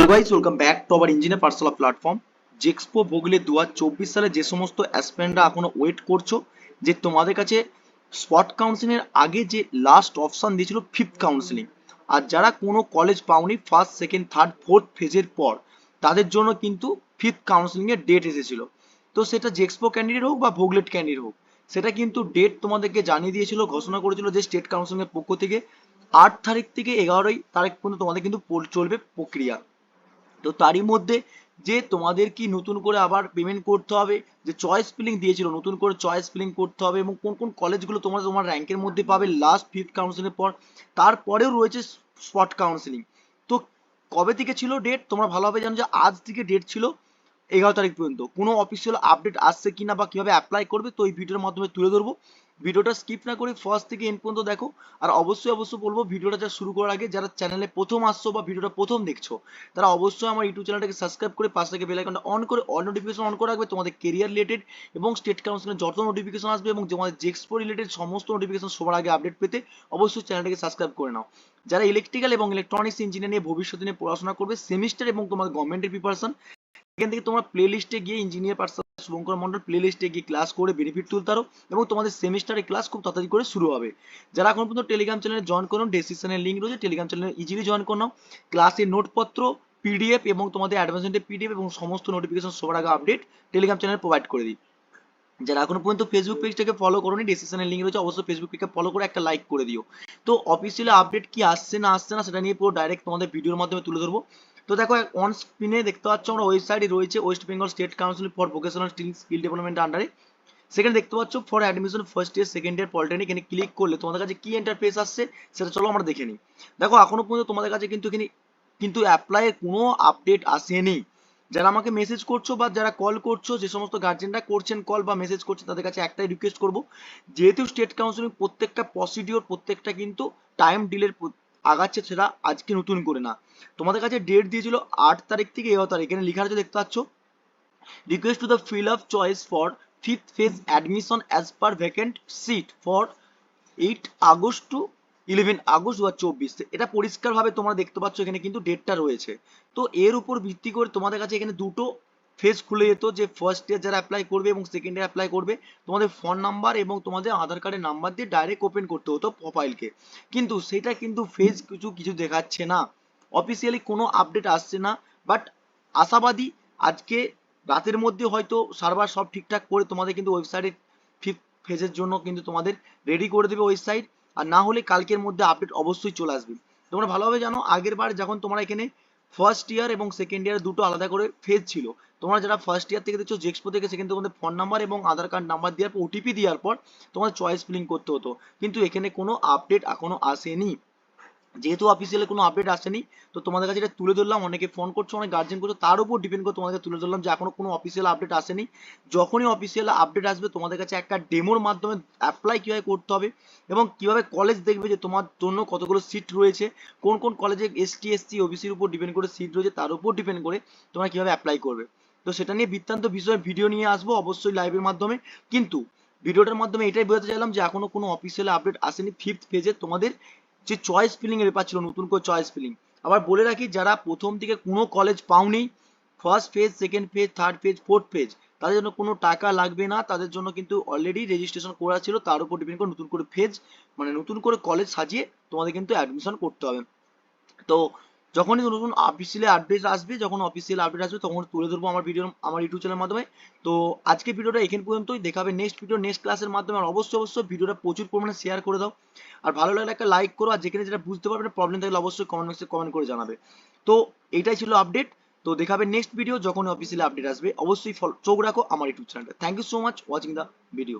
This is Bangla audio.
Hello guys welcome back to our engineer personal platform জেক্সপো ভোগলে দু সালে যে সমস্ত অ্যাসপেন্ডরা এখনও ওয়েট করছ, যে তোমাদের কাছে স্পট কাউন্সিলিং এর আগে যে লাস্ট অপশন দিয়েছিল ফিফথ কাউন্সিলিং আর যারা কোনো কলেজ পাওনি ফার্স্ট সেকেন্ড থার্ড ফোর্থ ফেজের পর, তাদের জন্য কিন্তু ফিফথ কাউন্সিলিংয়ের ডেট এসেছিল। তো সেটা জেক্সপো ক্যান্ডিডেট হোক বা ভোগলেট ক্যান্ডিডেট হোক, সেটা কিন্তু ডেট তোমাদেরকে জানিয়ে দিয়েছিল, ঘোষণা করেছিল যে স্টেট কাউন্সিলিং এর পক্ষ থেকে। আট তারিখ থেকে এগারোই তারিখ পর্যন্ত তোমাদের কিন্তু চলবে প্রক্রিয়া। তো তারই মধ্যে যে তোমাদের কি নতুন করে আবার পেমেন্ট করতে হবে, যে চয়েস ফিলিং দিয়েছিল, নতুন করে চয়েস ফিলিং করতে হবে এবং কোন কোন কলেজগুলো তোমরা তোমার র্যাঙ্কের মধ্যে পাবে লাস্ট ফিফথ কাউন্সিলের পর, তারপরেও রয়েছে স্পট কাউন্সিলিং তো কবে থেকে ছিল ডেট তোমরা ভালোভাবে জানো যে আজ থেকে ডেট ছিল এগারো তারিখ পর্যন্ত। কোনো অফিসিয়াল আপডেট আসছে কিনা বা কীভাবে অ্যাপ্লাই করবে, তো এই ভিডিওর মাধ্যমে তুলে ধরবো। ভিডিওটা স্কিপ না করে ফার্স্ট থেকে এন্ড পর্যন্ত দেখো। আর অবশ্যই অবশ্যই বলব, ভিডিওটা যা শুরু করার আগে যারা চ্যানেলে প্রথম আসছো বা ভিডিওটা প্রথম দেখছ, তারা অবশ্যই আমার ইউটিউব চ্যানেলটাকে সাবস্ক্রাইব করে পাশে থেকে বেল আইকনটা অন করে অল নোটিফিকেশন অন করে রাখবে। তোমাদের কেরিয়ার রিলেটেড এবং স্টেট কাউন্সিলের যত নোটিফিকেশন আসবে এবং তোমাদের জেক্সপো রিলেটেড সমস্ত নোটিফিকেশন সবার আগে আপডেট পেতে অবশ্যই চ্যানেলটাকে সাবস্ক্রাইব করে নাও। যারা ইলেকট্রিক্যাল এবং ইলেকট্রনিক্স ইঞ্জিনিয়ার নিয়ে ভবিষ্যতে নিয়ে পড়াশোনা করবে সেমিস্টার এবং তোমাদের গভর্নমেন্টের প্রিপারেশন এখান থেকে তোমরা প্লে লিস্টে গিয়ে engineer person Subhankar Mondal play লিস্টে গিয়ে ক্লাস করে বেনিফিট তুলতে পারো এবং তোমাদের সেমিস্টারের ক্লাস খুব তাড়াতাড়ি করে শুরু হবে। যারা এখন পর্যন্ত টেলিগ্রাম চ্যানেলে জয়েন করুন ডেসক্রিপশনের লিঙ্ক রয়েছে টেলিগ্রাম চ্যানেলে ইজিলি জয়েন করে ক্লাসের নোটপত্র পিডিএফ এবং তোমাদের অ্যাডভান্সমেন্টের পিডিএফ এবং সমস্ত নোটিফিকেশন সবার আগে আপডেট টেলিগ্রাম চ্যানেলে প্রোভাইড করে দিই। যারা এখনও পর্যন্ত ফেসবুক পেজটাকে ফলো করোনি ডেসক্রিপশনের লিঙ্ক রয়েছে, অবশ্যই ফেসবুক পেজকে ফলো করে একটা লাইক করে দিও। তো অফিসিয়াল আপডেট কি আসছে না আসছে না, সেটা নিয়ে পুরো ডাইরেক্ট তোমাদের ভিডিওর মাধ্যমে তুলে ধরবো। তো দেখো অন স্ক্রিনে দেখতে পাচ্ছ আমরা ওয়েবসাইটে রয়েছে West Bengal State Council for vocational skill development আন্ডারে সেখানে দেখতে পাচ্ছ for admission first year second year polytechnic এখানে ক্লিক করলে তোমাদের কাছে কি ইন্টারফেস আসছে সেটা চলো আমরা দেখে নিই। দেখো, এখনও পর্যন্ত তোমাদের কাছে কিন্তু এখানে, কিন্তু অ্যাপ্লাইয়ের কোনো আপডেট আসেনি। যারা আমাকে মেসেজ করছ বা যারা কল করছ, যে সমস্ত গার্জেনরা করছেন কল বা মেসেজ করছে, তাদের কাছে একটাই রিকোয়েস্ট করব, যেহেতু স্টেট কাউন্সিলিং প্রত্যেকটা প্রসিডিওর প্রত্যেকটা কিন্তু টাইম ডিলের আগাচ্ছে সেটা আজকে নতুন করে না। তোমাদের কাছে ডেট দিয়েছিল আট তারিখ থেকে এগারো তারিখ। এখানে লেখা আছে দেখতে পাচ্ছ? Request to the fill up choice for fifth phase admission as per vacant seat for eight August to eleven August দু চব্বিশ। এটা পরিষ্কারভাবে তোমরা দেখতে পাচ্ছ, এখানে কিন্তু ডেটটা রয়েছে। তো এর উপর ভিত্তি করে তোমাদের কাছে এখানে দুটো ফেজ খুলে যেত যে ফার্স্ট ইয়ার যারা অ্যাপ্লাই করবে এবং সেকেন্ড ইয়ার অ্যাপ্লাই করবে, তোমাদের ফোন নাম্বার এবং তোমাদের আধার কার্ডের নাম্বার দিয়ে ডাইরেক্ট ওপেন করতে হতো প্রোফাইলকে কিন্তু সেটা কিন্তু ফেজ কিছু কিছু দেখাচ্ছে না। অফিসিয়ালি কোনো আপডেট আসছে না বাট আশাবাদী আজকে রাতের মধ্যে হয়তো সার্ভার সব ঠিকঠাক করে তোমাদের কিন্তু ওয়েবসাইটে ফিফথ ফেজের জন্য কিন্তু তোমাদের রেডি করে দেবে ওয়েবসাইট আর না হলে কালকের মধ্যে আপডেট অবশ্যই চলে আসবে। তোমরা ভালোভাবে জানো, আগের বার যখন তোমরা এখানে ফার্স্ট ইয়ার এবং সেকেন্ড ইয়ার দুটো আলাদা করে ফেজ ছিল। তোমরা যারা ফার্স্ট ইয়ার থেকে দেখছ জেক্সপো থেকে সেখানে তোমাদের ফোন নাম্বার এবং আধার কার্ড নাম্বার দেওয়ার পর ওটিপি দেওয়ার পর তোমার চয়েস ফিলিং করতে হতো। কিন্তু এখানে কোনো আপডেট এখনও আসেনি। যেহেতু অফিসিয়ালি কোনো আপডেট আসেনি, তো তোমাদের কাছে এটা তুলে ধরলাম, অনেকে ফোন করছ, অনেক গার্জেন করছ, তার উপর ডিপেন্ড করে তোমাদের তুলে ধরলাম যে এখনও কোনো অফিসিয়াল আপডেট আসেনি। যখনই অফিসিয়াল আপডেট আসবে, তোমাদের কাছে একটা ডেমোর মাধ্যমে অ্যাপ্লাই কীভাবে করতে হবে এবং কীভাবে কলেজ দেখবে যে তোমার জন্য কতগুলো সিট রয়েছে, কোন কোন কলেজে এসটি এসসি ওবিসির উপর ডিপেন্ড করে সিট রয়েছে, তার উপর ডিপেন্ড করে তোমরা কীভাবে অ্যাপ্লাই করবে। তো সেটা নিয়ে বৃত্তান্ত বিষয়ে ভিডিও নিয়ে আসব, অবশ্যই লাইভের মাধ্যমে। কিন্তু ভিডিওটার মাধ্যমে এটাই বোঝাতে চাইলাম যে এখনও কোনো অফিসিয়াল আপডেট আসেনি ফিফথ পেজে তোমাদের যে চয়েস ফিলিং এর ব্যাপার ছিল, নতুন করে চয়েস ফিলিং আবার বলে রাখি, যারা প্রথম থেকে কোনো কলেজ পাওনি first phase second phase third phase fourth phase তাদের জন্য কোনো টাকা লাগবে না, তাদের জন্য কিন্তু অলরেডি রেজিস্ট্রেশন করা ছিল, তার উপর ডিপেন্ড করে নতুন করে ফেজ মানে নতুন করে কলেজ সাজিয়ে তোমাদের কিন্তু অ্যাডমিশন করতে হবে। তো যখনই নতুন অফিসিয়ালি আপডেট আসবে, যখন অফিসিয়াল আপডেট আসবে, তখন তুলে ধরবো আমার ভিডিও আমার ইউটিউব চ্যানেলের মাধ্যমে। তো আজকে ভিডিওটা এখান পর্যন্তই। দেখাবে নেক্সট ভিডিও নেক্সট ক্লাসের মাধ্যমে। আর অবশ্যই অবশ্যই ভিডিওটা প্রচুর পরিমাণে শেয়ার করে দাও। আর ভালো লাগলে একটা লাইক করো। আর যেখানে যেটা বুঝতে পারবে প্রবলেম থাকলে অবশ্যই কমেন্ট বক্সে কমেন্ট করে জানাবে। তো এটাই ছিল আপডেট তো দেখাবে নেক্সট ভিডিও যখন অফিসিয়ালি আপডেট আসবে। অবশ্যই চোখ রাখো আমার ইউটিউব চ্যানেলটা thank you so much watching the video